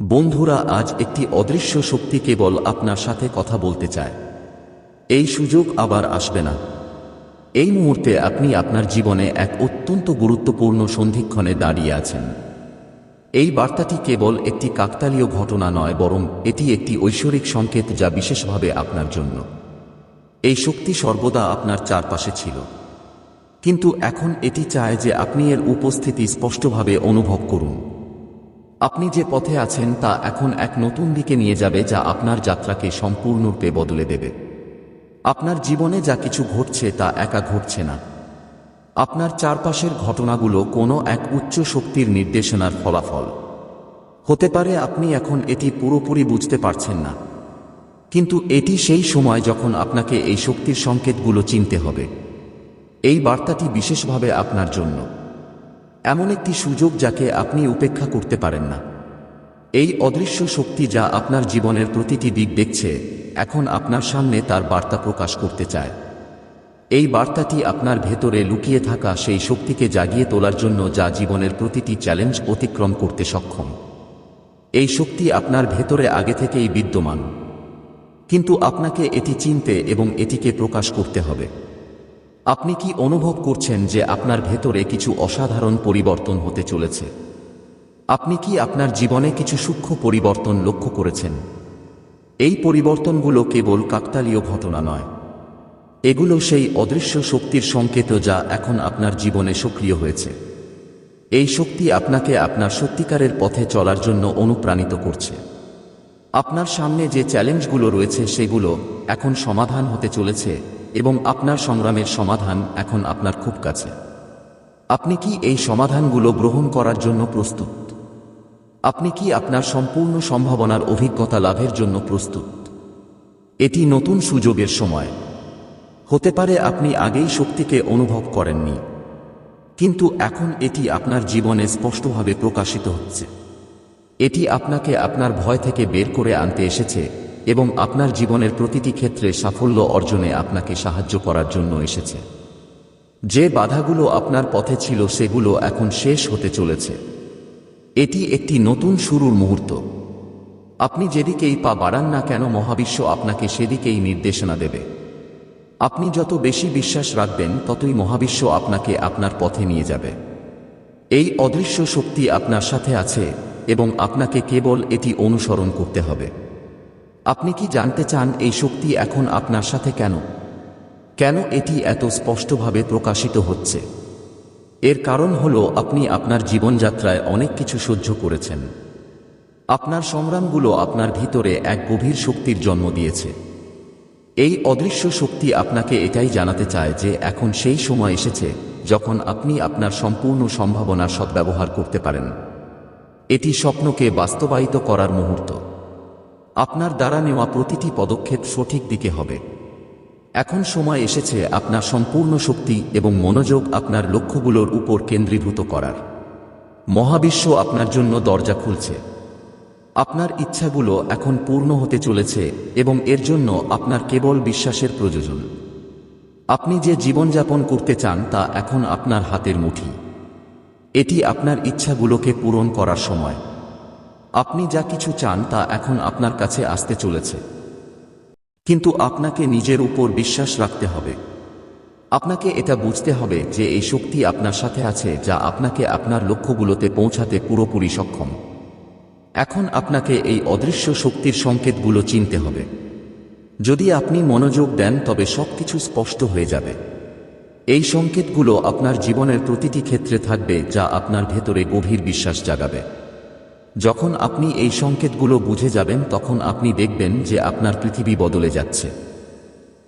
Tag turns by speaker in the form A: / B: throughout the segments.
A: বন্ধুরা, আজ একটি অদৃশ্য শক্তি কেবল আপনার সাথে কথা বলতে চায়। এই সুযোগ আবার আসবে না। এই মুহূর্তে আপনি আপনার জীবনে এক অত্যন্ত গুরুত্বপূর্ণ সন্ধিক্ষণে দাঁড়িয়ে আছেন। এই বার্তাটি কেবল একটি কাকতালীয় ঘটনা নয়, বরং এটি একটি ঐশ্বরিক সংকেত যা বিশেষভাবে আপনার জন্য। এই শক্তি সর্বদা আপনার চারপাশে ছিল। কিন্তু এখন এটি চায় যে আপনি এর উপস্থিতি স্পষ্টভাবে অনুভব করুন। আপনি যে পথে আছেন তা এখন এক নতুন দিকে নিয়ে যাবে যা আপনার যাত্রাকে সম্পূর্ণরূপে বদলে দেবে। আপনার জীবনে যা কিছু ঘটছে তা একা ঘটছে না। আপনার চারপাশের ঘটনাগুলো কোনো এক উচ্চ শক্তির নির্দেশনার ফলাফল। হতে পারে আপনি এখন এটি পুরোপুরি বুঝতে পারছেন না। কিন্তু এটি সেই সময় যখন আপনাকে এই শক্তির সংকেতগুলো চিনতে হবে। এই বার্তাটি বিশেষভাবে আপনার জন্য। এমন একটি সুযোগ যাকে আপনি উপেক্ষা করতে পারেন না। এই অদৃশ্য শক্তি যা আপনার জীবনের প্রতিটি দিক দেখছে, এখন আপনার সামনে তার বার্তা প্রকাশ করতে চায়। এই বার্তাটি আপনার ভেতরে লুকিয়ে থাকা সেই শক্তিকে জাগিয়ে তোলার জন্য যা জীবনের প্রতিটি চ্যালেঞ্জ অতিক্রম করতে সক্ষম। এই শক্তি আপনার ভেতরে আগে থেকেই বিদ্যমান। কিন্তু আপনাকে এটি চিনতে এবং এটিকে প্রকাশ করতে হবে। আপনি কি অনুভব করছেন যে আপনার ভেতরে কিছু অসাধারণ পরিবর্তন হতে চলেছে? আপনি কি আপনার জীবনে কিছু সূক্ষ্ম পরিবর্তন লক্ষ্য করেছেন? এই পরিবর্তনগুলো কেবল কাকতালীয় ঘটনা নয়। এগুলো সেই অদৃশ্য শক্তির সংকেত যা এখন আপনার জীবনে সক্রিয় হয়েছে। এই শক্তি আপনাকে আপনার সত্যিকারের পথে চলার জন্য অনুপ্রাণিত করছে। আপনার সামনে যে চ্যালেঞ্জগুলো রয়েছে সেগুলো এখন সমাধান হতে চলেছে এবং আপনার সংগ্রামের সমাধান এখন আপনার খুব কাছে। আপনি কি এই সমাধানগুলো গ্রহণ করার জন্য প্রস্তুত? আপনি কি আপনার সম্পূর্ণ সম্ভাবনার অভিজ্ঞতা লাভের জন্য প্রস্তুত? এটি নতুন সুযোগের সময়। হতে পারে আপনি আগেই শক্তিকে অনুভব করেননি। কিন্তু এখন এটি আপনার জীবনে স্পষ্টভাবে প্রকাশিত হচ্ছে। এটি আপনাকে আপনার ভয় থেকে বের করে আনতে এসেছে এবং আপনার জীবনের প্রতিটি ক্ষেত্রে সাফল্য অর্জনে আপনাকে সাহায্য করার জন্য এসেছে। যে বাধাগুলো আপনার পথে ছিল, সেগুলো এখন শেষ হতে চলেছে। এটি একটি নতুন শুরুর মুহূর্ত। আপনি যেদিকেই পা বাড়ান না কেন, মহাবিশ্ব আপনাকে সেদিকেই নির্দেশনা দেবে। আপনি যত বেশি বিশ্বাস রাখবেন, ততই মহাবিশ্ব আপনাকে আপনার পথে নিয়ে যাবে। এই অদৃশ্য শক্তি আপনার সাথে আছে এবং আপনাকে কেবল এটি অনুসরণ করতে হবে। আপনি কি জানতে চান এই শক্তি এখন আপনার সাথে কেন? কেন এটি এত স্পষ্টভাবে প্রকাশিত হচ্ছে? এর কারণ হল আপনি আপনার জীবনযাত্রায় অনেক কিছু সহ্য করেছেন। আপনার সংগ্রামগুলো আপনার ভিতরে এক গভীর শক্তির জন্ম দিয়েছে। এই অদৃশ্য শক্তি আপনাকে এটাই জানাতে চায় যে এখন সেই সময় এসেছে যখন আপনি আপনার সম্পূর্ণ সম্ভাবনার সদ্ব্যবহার করতে পারেন। এটি স্বপ্নকে বাস্তবায়িত করার মুহূর্ত। আপনার দ্বারা নেওয়া প্রতিটি পদক্ষেপ সঠিক দিকে হবে। এখন সময় এসেছে আপনার সম্পূর্ণ শক্তি এবং মনোযোগ আপনার লক্ষ্যগুলোর উপর কেন্দ্রীভূত করার। মহাবিশ্ব আপনার জন্য দরজা খুলছে। আপনার ইচ্ছাগুলো এখন পূর্ণ হতে চলেছে এবং এর জন্য আপনার কেবল বিশ্বাসের প্রয়োজন। আপনি যে জীবনযাপন করতে চান তা এখন আপনার হাতের মুঠি। এটি আপনার ইচ্ছাগুলোকে পূরণ করার সময়। আপনি যা কিছু চান তা এখন আপনার কাছে আসতে চলেছে। কিন্তু আপনাকে নিজের উপর বিশ্বাস রাখতে হবে। আপনাকে এটা বুঝতে হবে যে এই শক্তি আপনার সাথে আছে যা আপনাকে আপনার লক্ষ্যগুলোতে পৌঁছাতে পুরোপুরি সক্ষম। এখন আপনাকে এই অদৃশ্য শক্তির সংকেতগুলো চিনতে হবে। যদি আপনি মনোযোগ দেন, তবে সবকিছু স্পষ্ট হয়ে যাবে। এই সংকেতগুলো আপনার জীবনের প্রতিটি ক্ষেত্রে থাকবে যা আপনার ভেতরে গভীর বিশ্বাস জাগাবে। যখন আপনি এই সংকেতগুলো বুঝে যাবেন, তখন আপনি দেখবেন যে আপনার পৃথিবী বদলে যাচ্ছে।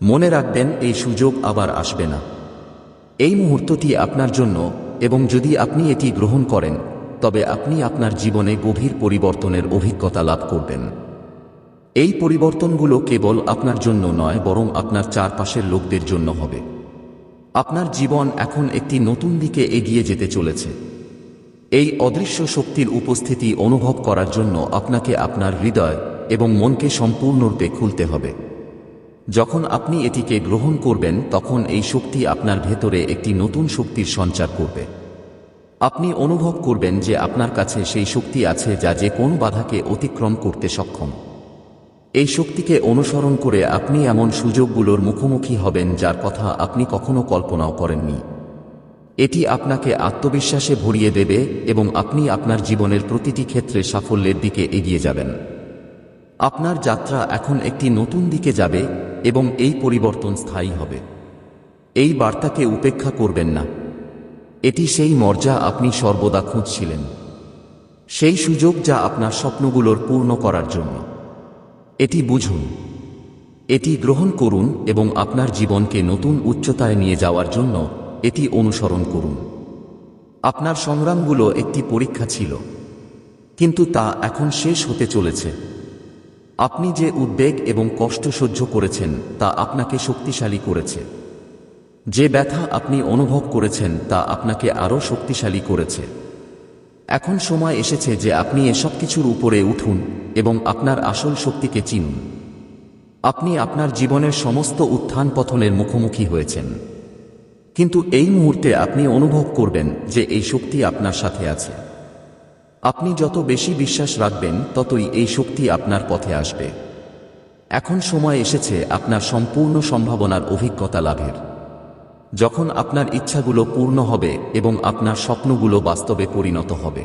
A: মনে রাখবেন, এই সুযোগ আবার আসবে না। এই মুহূর্তটি আপনার জন্য, এবং যদি আপনি এটি গ্রহণ করেন, তবে আপনি আপনার জীবনে গভীর পরিবর্তনের অভিজ্ঞতা লাভ করবেন। এই পরিবর্তনগুলো কেবল আপনার জন্য নয়, বরং আপনার চারপাশের লোকদের জন্য হবে। আপনার জীবন এখন একটি নতুন দিকে এগিয়ে যেতে চলেছে। এই অদৃশ্য শক্তির উপস্থিতি অনুভব করার জন্য আপনাকে আপনার হৃদয় এবং মনকে সম্পূর্ণরূপে খুলতে হবে। যখন আপনি এটিকে গ্রহণ করবেন, তখন এই শক্তি আপনার ভেতরে একটি নতুন শক্তির সঞ্চার করবে। আপনি অনুভব করবেন যে আপনার কাছে সেই শক্তি আছে যা যে কোনো বাধাকে অতিক্রম করতে সক্ষম। এই শক্তিকে অনুসরণ করে আপনি এমন সুযোগগুলোর মুখোমুখি হবেন যার কথা আপনি কখনো কল্পনাও করেননি। এটি আপনাকে আত্মবিশ্বাসে ভরিয়ে দেবে এবং আপনি আপনার জীবনের প্রতিটি ক্ষেত্রে সাফল্যের দিকে এগিয়ে যাবেন। আপনার যাত্রা এখন একটি নতুন দিকে যাবে এবং এই পরিবর্তন স্থায়ী হবে। এই বার্তাকে উপেক্ষা করবেন না। এটি সেই মর্যা আপনি সর্বদা খুঁজছিলেন। সেই সুযোগ যা আপনার স্বপ্নগুলোর পূর্ণ করার জন্য। এটি বুঝুন। এটি গ্রহণ করুন এবং আপনার জীবনকে নতুন উচ্চতায় নিয়ে যাওয়ার জন্য এটি অনুসরণ করুন। আপনার সংগ্রামগুলো একটি পরীক্ষা ছিল, কিন্তু তা এখন শেষ হতে চলেছে। আপনি যে উদ্বেগ এবং কষ্ট সহ্য করেছেন, তা আপনাকে শক্তিশালী করেছে। যে ব্যথা আপনি অনুভব করেছেন, তা আপনাকে আরও শক্তিশালী করেছে। এখন সময় এসেছে যে আপনি এসব কিছুর উপরে উঠুন এবং আপনার আসল শক্তিকে চিনুন। আপনি আপনার জীবনের সমস্ত উত্থান পতনের মুখোমুখি হয়েছেন। কিন্তু এই মুহূর্তে আপনি অনুভব করবেন যে এই শক্তি আপনার সাথে আছে। আপনি যত বেশি বিশ্বাস রাখবেন, ততই এই শক্তি আপনার পথে আসবে। এখন সময় এসেছে আপনার সম্পূর্ণ সম্ভাবনার অভিজ্ঞতা লাভের। যখন আপনার ইচ্ছাগুলো পূর্ণ হবে এবং আপনার স্বপ্নগুলো বাস্তবে পরিণত হবে।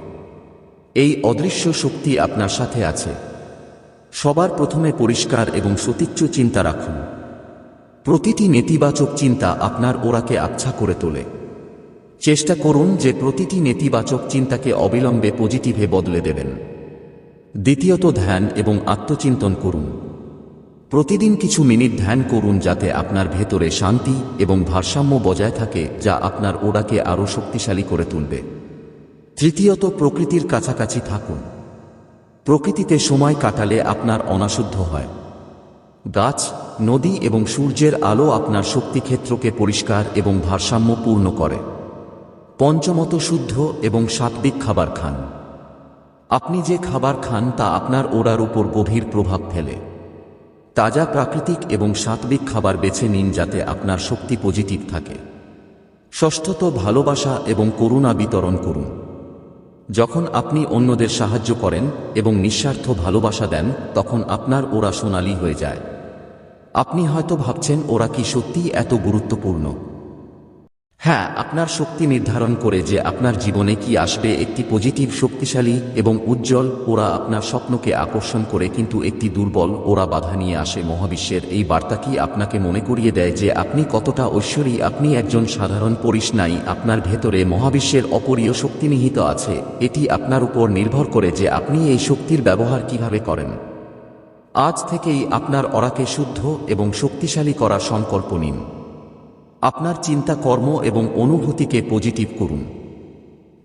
A: এই অদৃশ্য শক্তি আপনার সাথে আছে। সবার প্রথমে পরিষ্কার এবং সতীচ্য চিন্তা রাখুন। প্রতিটি নেতিবাচক চিন্তা আপনার ওরাকে আচ্ছা করে তোলে। চেষ্টা করুন যে প্রতিটি নেতিবাচক চিন্তাকে অবিলম্বে পজিটিভে বদলে দেবেন। দ্বিতীয়ত ধ্যান এবং আত্মচিন্তন করুন। প্রতিদিন কিছু মিনিট ধ্যান করুন যাতে আপনার ভেতরে শান্তি এবং ভারসাম্য বজায় থাকে যা আপনার ওড়াকে আরও শক্তিশালী করে তুলবে। তৃতীয়ত প্রকৃতির কাছাকাছি থাকুন। প্রকৃতিতে সময় কাটালে আপনার অনাশুদ্ধ হয়। গাছ নদী এবং সূর্যের আলো আপনার শক্তিক্ষেত্রকে পরিষ্কার এবং ভারসাম্যপূর্ণ করে। পঞ্চমত শুদ্ধ এবং সাত্বিক খাবার খান। আপনি যে খাবার খান তা আপনার ওড়ার উপর গভীর প্রভাব ফেলে। তাজা প্রাকৃতিক এবং সাত্বিক খাবার বেছে নিন যাতে আপনার শক্তি পজিটিভ থাকে। ষষ্ঠত ভালোবাসা এবং করুণা বিতরণ করুন। যখন আপনি অন্যদের সাহায্য করেন এবং নিঃস্বার্থ ভালোবাসা দেন, তখন আপনার ওরা সোনালি হয়ে যায়। আপনি হয়তো ভাবছেন, ওরা কি সত্যিই এত গুরুত্বপূর্ণ? হ্যাঁ আপনার শক্তি নির্ধারণ করে যে আপনার জীবনে কি আসবে একটি পজিটিভ শক্তিশালী এবং উজ্জ্বল, ওরা আপনার স্বপ্নকে আকর্ষণ করে কিন্তু একটি দুর্বল, ওরা বাধা নিয়ে আসে। মহাবিশ্বের এই বার্তা কি আপনাকে মনে করিয়ে দেয় যে আপনি কতটা ঐশ্বরী? আপনি একজন সাধারণ পরিস নাই, আপনার ভেতরে মহাবিশ্বের অপরীয় শক্তি নিহিত আছে। এটি আপনার উপর নির্ভর করে যে আপনি এই শক্তির ব্যবহার কীভাবে করেন। আজ থেকেই আপনার অরাকে শুদ্ধ এবং শক্তিশালী করার সংকল্প নিন। আপনার চিন্তা কর্ম এবং অনুভূতিকে পজিটিভ করুন।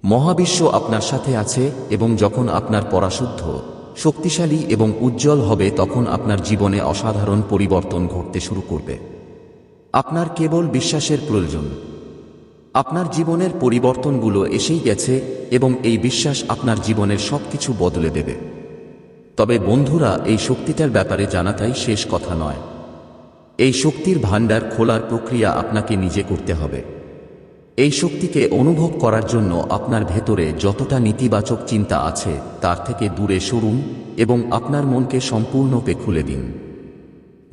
A: মহাবিশ্ব আপনার সাথে আছে এবং যখন আপনার পরাশুদ্ধ, শক্তিশালী এবং উজ্জ্বল হবে তখন আপনার জীবনে অসাধারণ পরিবর্তন ঘটতে শুরু করবে। আপনার কেবল বিশ্বাসের প্রয়োজন। আপনার জীবনের পরিবর্তনগুলো এসেই গেছে এবং এই বিশ্বাস আপনার জীবনের সবকিছু বদলে দেবে। তবে বন্ধুরা, এই শক্তিটার ব্যাপারে জানাটাই শেষ কথা নয়। এই শক্তির ভাণ্ডার খোলার প্রক্রিয়া আপনাকে নিজে করতে হবে। এই শক্তিকে অনুভব করার জন্য আপনার ভেতরে যতটা নেতিবাচক চিন্তা আছে, তার থেকে দূরে সরুন এবং আপনার মনকে সম্পূর্ণরূপে খুলে দিন।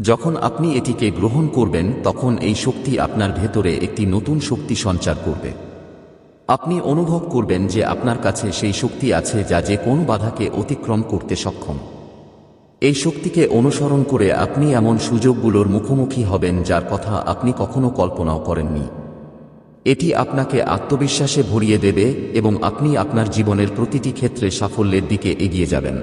A: যখন আপনি এটিকে গ্রহণ করবেন, তখন এই শক্তি আপনার ভেতরে একটি নতুন শক্তি সঞ্চার করবে। আপনি অনুভব করবেন যে আপনার কাছে সেই শক্তি আছে যা যে কোনো বাধাকে অতিক্রম করতে সক্ষম। এই শক্তিকে অনুসরণ করে আপনি এমন সুযোগগুলোর মুখোমুখি হবেন যার কথা আপনি কখনো কল্পনাও করেননি। এটি আপনাকে আত্মবিশ্বাসে ভরিয়ে দেবে এবং আপনি আপনার জীবনের প্রতিটি ক্ষেত্রে সাফল্যের দিকে এগিয়ে যাবেন।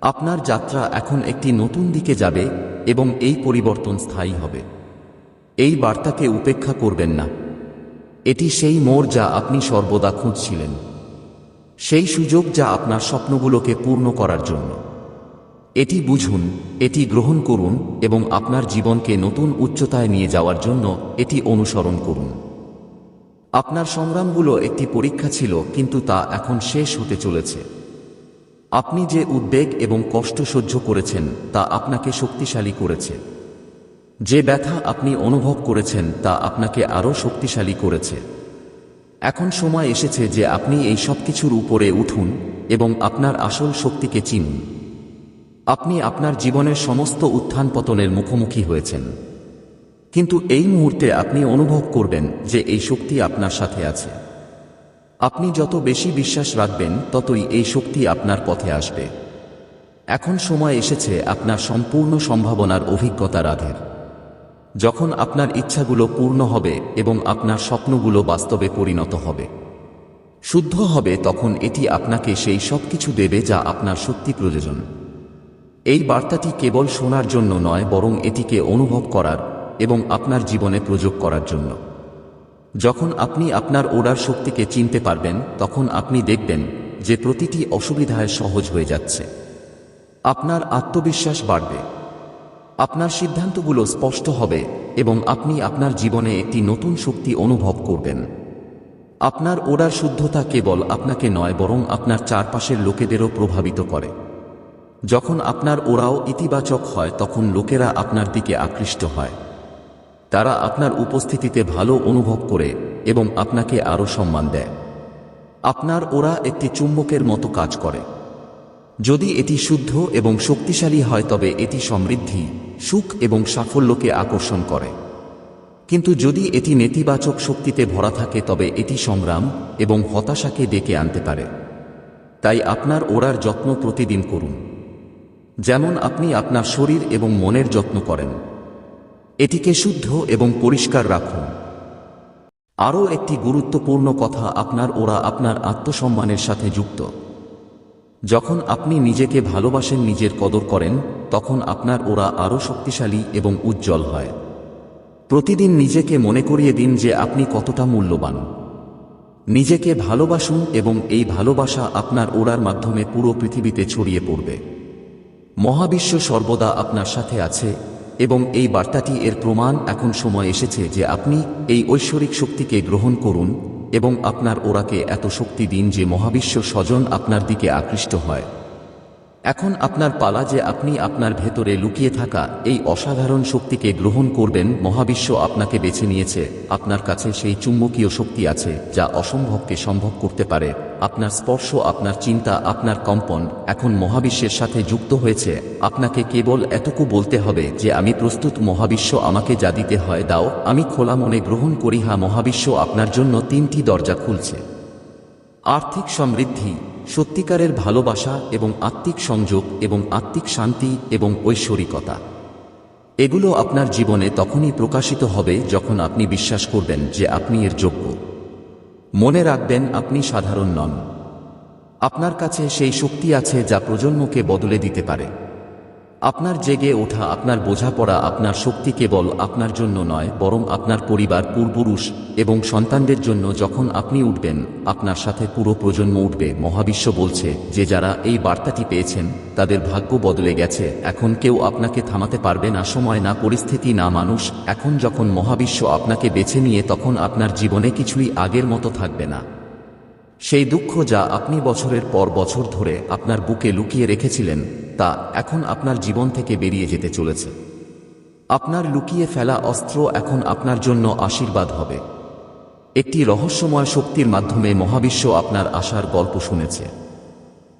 A: আপনার যাত্রা এখন একটি নতুন দিকে যাবে এবং এই পরিবর্তন স্থায়ী হবে। এই বার্তাকে উপেক্ষা করবেন না। এটি সেই মোড় যা আপনি সর্বদা খুঁজছিলেন। সেই সুযোগ যা আপনার স্বপ্নগুলোকে পূর্ণ করার জন্য। এটি বুঝুন, এটি গ্রহণ করুন এবং আপনার জীবনকে নতুন উচ্চতায় নিয়ে যাওয়ার জন্য এটি অনুসরণ করুন। আপনার সংগ্রামগুলো একটি পরীক্ষা ছিল, কিন্তু তা এখন শেষ হতে চলেছে। আপনি যে উদ্বেগ এবং কষ্ট সহ্য করেছেন, তা আপনাকে শক্তিশালী করেছে। যে ব্যথা আপনি অনুভব করেছেন তা আপনাকে আরও শক্তিশালী করেছে। এখন সময় এসেছে যে আপনি এই সব কিছুর উপরে উঠুন এবং আপনার আসল শক্তিকে চিনুন। আপনি আপনার জীবনের সমস্ত উত্থান পতনের মুখোমুখি হয়েছেন। কিন্তু এই মুহূর্তে আপনি অনুভব করবেন যে এই শক্তি আপনার সাথে আছে। আপনি যত বেশি বিশ্বাস রাখবেন, ততই এই শক্তি আপনার পথে আসবে। এখন সময় এসেছে আপনার সম্পূর্ণ সম্ভাবনার অভিজ্ঞতা রাধের। যখন আপনার ইচ্ছাগুলো পূর্ণ হবে এবং আপনার স্বপ্নগুলো বাস্তবে পরিণত হবে। শুদ্ধ হবে তখন এটি আপনাকে সেই সব কিছু দেবে যা আপনার সত্যি প্রয়োজন। এই বার্তাটি কেবল শোনার জন্য নয়, বরং এটিকে অনুভব করার এবং আপনার জীবনে প্রয়োগ করার জন্য। যখন আপনি আপনার ওড়ার শক্তিকে চিনতে পারবেন, তখন আপনি দেখবেন যে প্রতিটি অসুবিধায় সহজ হয়ে যাচ্ছে। আপনার আত্মবিশ্বাস বাড়বে। আপনার সিদ্ধান্তগুলো স্পষ্ট হবে এবং আপনি আপনার জীবনে একটি নতুন শক্তি অনুভব করবেন। আপনার ওড়ার শুদ্ধতা কেবল আপনাকে নয়, বরং আপনার চারপাশের লোকেদেরও প্রভাবিত করে। যখন আপনার ওরাও ইতিবাচক হয়, তখন লোকেরা আপনার দিকে আকৃষ্ট হয়। তারা আপনার উপস্থিতিতে ভালো অনুভব করে এবং আপনাকে আরও সম্মান দেয়। আপনার ওরা একটি চুম্বকের মতো কাজ করে। যদি এটি শুদ্ধ এবং শক্তিশালী হয়, তবে এটি সমৃদ্ধি সুখ এবং সাফল্যকে আকর্ষণ করে। কিন্তু যদি এটি নেতিবাচক শক্তিতে ভরা থাকে, তবে এটি সংগ্রাম এবং হতাশাকে ডেকে আনতে পারে। তাই আপনার ওড়ার যত্ন প্রতিদিন করুন। যেমন আপনি আপনার শরীর এবং মনের যত্ন করেন। এটিকে শুদ্ধ এবং পরিষ্কার রাখুন। আরও একটি গুরুত্বপূর্ণ কথা, আপনার ওরা আপনার আত্মসম্মানের সাথে যুক্ত। যখন আপনি নিজেকে ভালোবাসেন, নিজের কদর করেন, তখন আপনার ওরা আরও শক্তিশালী এবং উজ্জ্বল হয়। প্রতিদিন নিজেকে মনে করিয়ে দিন যে আপনি কতটা মূল্যবান। নিজেকে ভালোবাসুন এবং এই ভালোবাসা আপনার ওড়ার মাধ্যমে পুরো পৃথিবীতে ছড়িয়ে পড়বে। মহাবিশ্ব সর্বদা আপনার সাথে আছে এবং এই বার্তাটি এর প্রমাণ এখন সময় এসেছে যে আপনি এই ঐশ্বরিক শক্তিকে গ্রহণ করুন এবং আপনার ওরাকে এত শক্তি দিন যে মহাবিশ্ব স্বজন আপনার দিকে আকৃষ্ট হয়। এখন আপনার পালা যে আপনি আপনার ভেতরে লুকিয়ে থাকা এই অসাধারণ শক্তিকে গ্রহণ করবেন, মহাবিশ্ব আপনাকে বেছে নিয়েছে। আপনার কাছে সেই চুম্বকীয় শক্তি আছে, যা অসম্ভবকে সম্ভব করতে পারে। আপনার স্পর্শ, আপনার চিন্তা, আপনার কম্পন এখন মহাবিশ্বের সাথে যুক্ত হয়েছে। আপনাকে কেবল এটুকু বলতে হবে যে আমি প্রস্তুত, মহাবিশ্ব আমাকে যা দিতে হয় দাও। আমি খোলা মনে গ্রহণ করি হা মহাবিশ্ব আপনার জন্য তিনটি দরজা খুলছে। আর্থিক সমৃদ্ধি, সত্যিকারের ভালোবাসা এবং আত্মিক সংযোগ এবং আত্মিক শান্তি এবং ঐশ্বরিকতা। এগুলো আপনার জীবনে তখনই প্রকাশিত হবে যখন আপনি বিশ্বাস করবেন যে আপনি এর যোগ্য। মনে রাখবেন, আপনি সাধারণ নন। আপনার কাছে সেই শক্তি আছে যা প্রজন্মকে বদলে দিতে পারে। আপনার জেগে ওঠা, আপনার বোঝাপড়া, আপনার শক্তি কেবল আপনার জন্য নয়, বরং আপনার পরিবার, পূর্বপুরুষ এবং সন্তানদের জন্য যখন আপনি উঠবেন, আপনার সাথে পুরো প্রজন্ম উঠবে। মহাবিশ্ব বলছে যে যারা এই বার্তাটি পেয়েছেন, তাদের ভাগ্য বদলে গেছে। এখন কেউ আপনাকে থামাতে পারবে না, সময় না, পরিস্থিতি না, মানুষ। এখন যখন মহাবিশ্ব আপনাকে বেছে নিয়ে, তখন আপনার জীবনে কিছুই আগের মতো থাকবে না। সেই দুঃখ যা আপনি বছরের পর বছর ধরে আপনার বুকে লুকিয়ে রেখেছিলেন, তা এখন আপনার জীবন থেকে বেরিয়ে যেতে চলেছে। আপনার লুকিয়ে ফেলা অস্ত্র এখন আপনার জন্য আশীর্বাদ হবে। একটি রহস্যময় শক্তির মাধ্যমে মহাবিশ্ব আপনার আশার গল্প শুনেছে।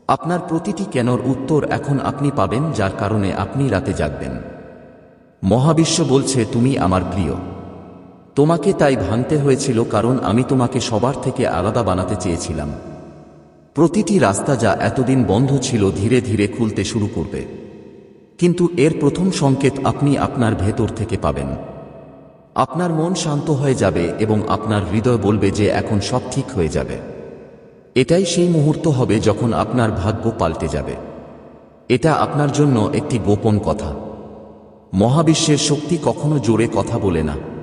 A: আপনার প্রতিটি কেনর উত্তর এখন আপনি পাবেন, যার কারণে আপনি রাতে জাগবেন। মহাবিশ্ব বলছে, তুমি আমার প্রিয়। তোমাকে তাই ভাঙতে হয়েছিল কারণ আমি তোমাকে সবার থেকে আলাদা বানাতে চেয়েছিলাম। প্রতিটি রাস্তা যা এতদিন বন্ধ ছিল ধীরে ধীরে খুলতে শুরু করবে। কিন্তু এর প্রথম সংকেত আপনি আপনার ভেতর থেকে পাবেন। আপনার মন শান্ত হয়ে যাবে এবং আপনার হৃদয় বলবে যে এখন সব ঠিক হয়ে যাবে। এটাই সেই মুহূর্ত হবে যখন আপনার ভাগ্য পাল্টে যাবে। এটা আপনার জন্য একটি গোপন কথা। মহাবিশ্বের শক্তি কখনো জোরে কথা বলে না।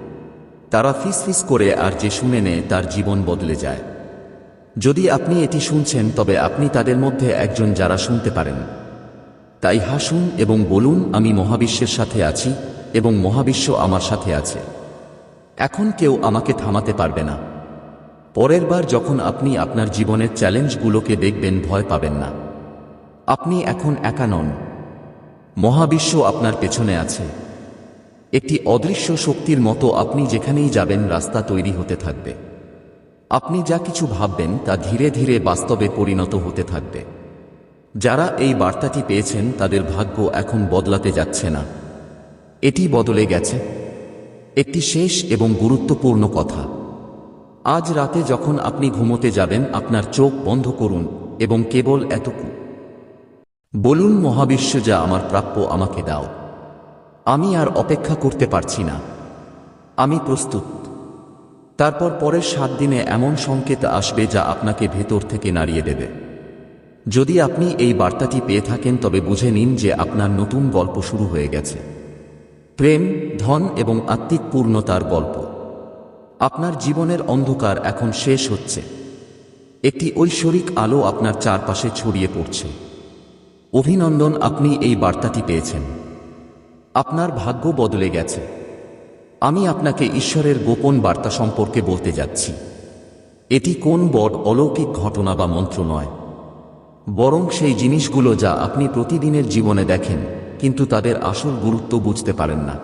A: তারা ফিস ফিস করে আর যে শুনে নেয়, তার জীবন বদলে যায়। যদি আপনি এটি শুনছেন, তবে আপনি তাদের মধ্যে একজন যারা শুনতে পারেন। তাই হাসুন এবং বলুন, আমি মহাবিশ্বের সাথে আছি এবং মহাবিশ্ব আমার সাথে আছে। এখন কেউ আমাকে থামাতে পারবে না। পরের বার যখন আপনি আপনার জীবনের চ্যালেঞ্জগুলোকে দেখবেন, ভয় পাবেন না। আপনি এখন একা নন। মহাবিশ্ব আপনার পেছনে আছে। একটি অদৃশ্য শক্তির মতো আপনি যেখানেই যাবেন, রাস্তা তৈরি হতে থাকবে। আপনি যা কিছু ভাববেন, তা ধীরে ধীরে বাস্তবে পরিণত হতে থাকবে। যারা এই বার্তাটি পেয়েছেন, তাদের ভাগ্য এখন বদলাতে যাচ্ছে না। এটি বদলে গেছে। একটি শেষ এবং গুরুত্বপূর্ণ কথা। আজ রাতে যখন আপনি ঘুমোতে যাবেন, আপনার চোখ বন্ধ করুন এবং কেবল এতটুকু। বলুন, মহাবিশ্ব যা আমার প্রাপ্য আমাকে দাও। আমি আর অপেক্ষা করতে পারছি না। আমি প্রস্তুত। তারপর পরের সাত দিনে এমন সংকেত আসবে যা আপনাকে ভেতর থেকে নাড়িয়ে দেবে। যদি আপনি এই বার্তাটি পেয়ে থাকেন, তবে বুঝে নিন যে আপনার নতুন গল্প শুরু হয়ে গেছে। প্রেম, ধন এবং আত্মিক পূর্ণতার গল্প। আপনার জীবনের অন্ধকার এখন শেষ হচ্ছে। একটি ঐশ্বরিক আলো আপনার চারপাশে ছড়িয়ে পড়ছে। অভিনন্দন, আপনি এই বার্তাটি পেয়েছেন। আপনার ভাগ্য বদলে গেছে। আমি আপনাকে ঈশ্বরের গোপন বার্তা সম্পর্কে বলতে যাচ্ছি। এটি কোন বড় অলৌকিক ঘটনা বা মন্ত্র নয়। বরং সেই জিনিসগুলো যা আপনি প্রতিদিনের জীবনে দেখেন, কিন্তু তাদের আসল গুরুত্ব বুঝতে পারেন না।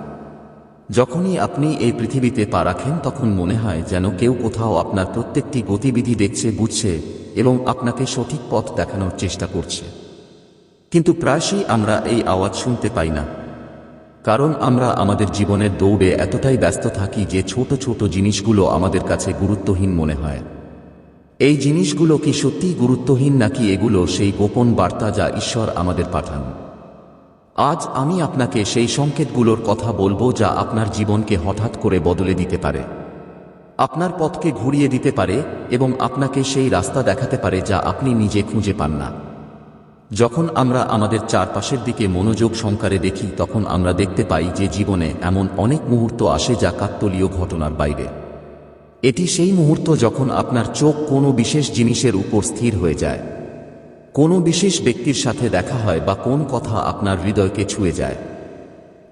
A: যখনই আপনি এই পৃথিবীতে পা রাখেন, তখন মনে হয় যেন কেউ কোথাও আপনার প্রত্যেকটি গতিবিধি দেখছে, বুঝছে এবং আপনাকে সঠিক পথ দেখানোর চেষ্টা করছে। কিন্তু প্রায়শই আমরা এই আওয়াজ শুনতে পাই না। কারণ আমরা আমাদের জীবনের দৌড়ে এতটাই ব্যস্ত থাকি যে ছোট ছোট জিনিসগুলো আমাদের কাছে গুরুত্বহীন মনে হয়। এই জিনিসগুলো কি সত্যিই গুরুত্বহীন নাকি এগুলো সেই গোপন বার্তা যা ঈশ্বর আমাদের পাঠান? আজ আমি আপনাকে সেই সংকেতগুলোর কথা বলব যা আপনার জীবনকে হঠাৎ করে বদলে দিতে পারে। আপনার পথকে ঘুরিয়ে দিতে পারে এবং আপনাকে সেই রাস্তা দেখাতে পারে যা আপনি নিজে খুঁজে পান না। যখন আমরা আমাদের চারপাশের দিকে মনোযোগ সংকারে দেখি, তখন আমরা দেখতে পাই যে জীবনে এমন অনেক মুহূর্ত আসে যা কাকতলীয় ঘটনার বাইরে। এটি সেই মুহূর্ত যখন আপনার চোখ কোনো বিশেষ জিনিসের উপর স্থির হয়ে যায়। কোনো বিশেষ ব্যক্তির সাথে দেখা হয় বা কোন কথা আপনার হৃদয়কে ছুঁয়ে যায়।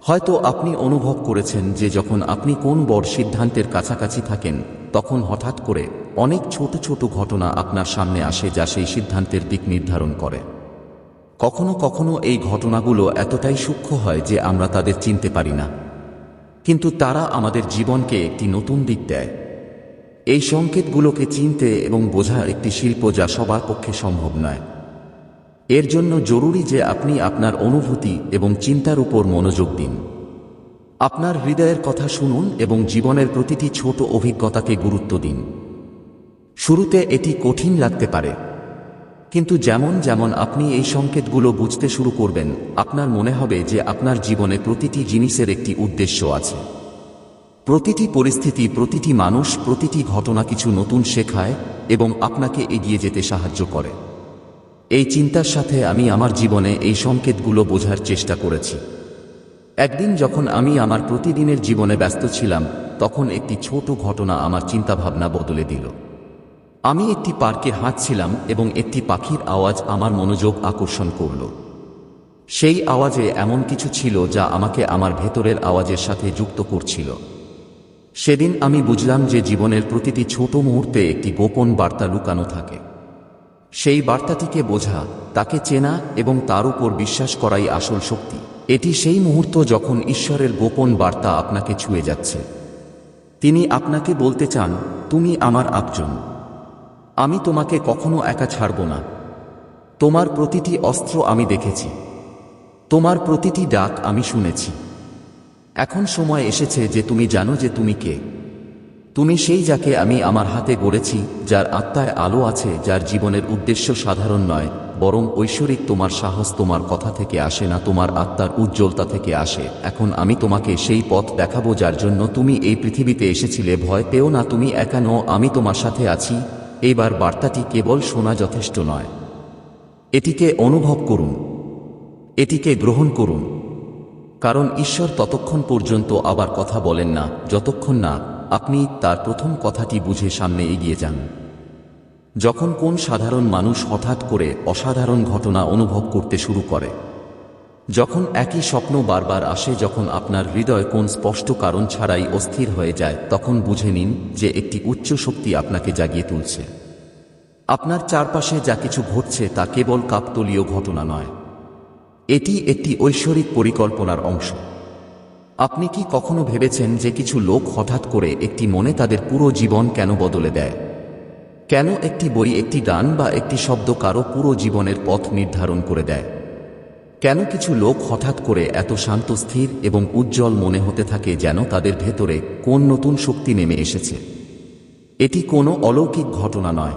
A: হয়তো আপনি অনুভব করেছেন যে যখন আপনি কোন বড় সিদ্ধান্তের কাছাকাছি থাকেন, তখন হঠাৎ করে অনেক ছোট ছোট ঘটনা আপনার সামনে আসে যা সেই সিদ্ধান্তের দিক নির্ধারণ করে। কখনো কখনো এই ঘটনাগুলো এতটাই সূক্ষ্ম হয় যে আমরা তাদের চিনতে পারি না। কিন্তু তারা আমাদের জীবনকে একটি নতুন দিক দেয়। এই সংকেতগুলোকে চিনতে এবং বোঝা একটি শিল্প যা সবার পক্ষে সম্ভব নয়। এর জন্য জরুরি যে আপনি আপনার অনুভূতি এবং চিন্তার উপর মনোযোগ দিন। আপনার হৃদয়ের কথা শুনুন এবং জীবনের প্রতিটি ছোট অভিজ্ঞতাকে গুরুত্ব দিন। শুরুতে এটি কঠিন লাগতে পারে কিন্তু যেমন যেমন আপনি এই সংকেতগুলো বুঝতে শুরু করবেন, আপনার মনে হবে যে আপনার জীবনে প্রতিটি জিনিসের একটি উদ্দেশ্য আছে। প্রতিটি পরিস্থিতি, প্রতিটি মানুষ, প্রতিটি ঘটনা কিছু নতুন শেখায় এবং আপনাকে এগিয়ে যেতে সাহায্য করে। এই চিন্তার সাথে আমি আমার জীবনে এই সংকেতগুলো বোঝার চেষ্টা করেছি। একদিন যখন আমি আমার প্রতিদিনের জীবনে ব্যস্ত ছিলাম, তখন একটি ছোট ঘটনা আমার চিন্তাভাবনা বদলে দিল। আমি একটি পার্কে হাঁটছিলাম এবং একটি পাখির আওয়াজ আমার মনোযোগ আকর্ষণ করল। সেই আওয়াজে এমন কিছু ছিল যা আমাকে আমার ভেতরের আওয়াজের সাথে যুক্ত করছিল। সেদিন আমি বুঝলাম যে জীবনের প্রতিটি ছোট মুহূর্তে একটি গোপন বার্তা লুকানো থাকে। সেই বার্তাটিকে বোঝা, তাকে চেনা এবং তার উপর বিশ্বাস করাই আসল শক্তি। এটি সেই মুহূর্ত যখন ঈশ্বরের গোপন বার্তা আপনাকে ছুঁয়ে যাচ্ছে। তিনি আপনাকে বলতে চান, তুমি আমার আপজন আমি তোমাকে কখনো একা ছাড়ব না। তোমার প্রতিটি অস্ত্র আমি দেখেছি। তোমার প্রতিটি ডাক আমি শুনেছি। এখন সময় এসেছে যে তুমি জানো যে তুমি কে। তুমি সেই যাকে আমি আমার হাতে গড়েছি, যার আত্মায় আলো আছে, যার জীবনের উদ্দেশ্য সাধারণ নয়, বরং ঐশ্বরিক তোমার সাহস তোমার কথা থেকে আসে না, তোমার আত্মার উজ্জ্বলতা থেকে আসে। এখন আমি তোমাকে সেই পথ দেখাবো যার জন্য তুমি এই পৃথিবীতে এসেছিলে, ভয় পেও না, তুমি একা নও, আমি তোমার সাথে আছি। এইবার বার্তাটি কেবল শোনা যথেষ্ট নয়। এটিকে অনুভব করুন। এটিকে গ্রহণ করুন। কারণ ঈশ্বর ততক্ষণ পর্যন্ত আবার কথা বলেন না, যতক্ষণ না আপনি তার প্রথম কথাটি বুঝে সামনে এগিয়ে যান। যখন কোন সাধারণ মানুষ হঠাৎ করে অসাধারণ ঘটনা অনুভব করতে শুরু করে যখন একই স্বপ্ন বারবার আসে, যখন আপনার হৃদয় কোন স্পষ্ট কারণ ছাড়াই অস্থির হয়ে যায়, তখন বুঝে নিন যে একটি উচ্চ শক্তি আপনাকে জাগিয়ে তুলছে। আপনার চারপাশে যা কিছু ঘটছে তা কেবল কাকতলীয় ঘটনা নয়। এটি একটি ঐশ্বরিক পরিকল্পনার অংশ। আপনি কি কখনো ভেবেছেন যে কিছু লোক হঠাৎ করে একটি মনে তাদের পুরো জীবন কেন বদলে দেয়? কেন একটি বই, একটি গান বা একটি শব্দ কারও পুরো জীবনের পথ নির্ধারণ করে দেয়? কেন কিছু লোক হঠাৎ করে এত শান্ত, স্থির এবং উজ্জ্বল মনে হতে থাকে যেন তাদের ভেতরে কোন নতুন শক্তি নেমে এসেছে? এটি কোনো অলৌকিক ঘটনা নয়।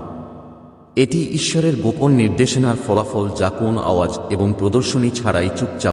A: এটি ঈশ্বরের গোপন নির্দেশনার ফলাফল যা কোন আওয়াজ এবং প্রদর্শনী ছাড়াই চুপচাপ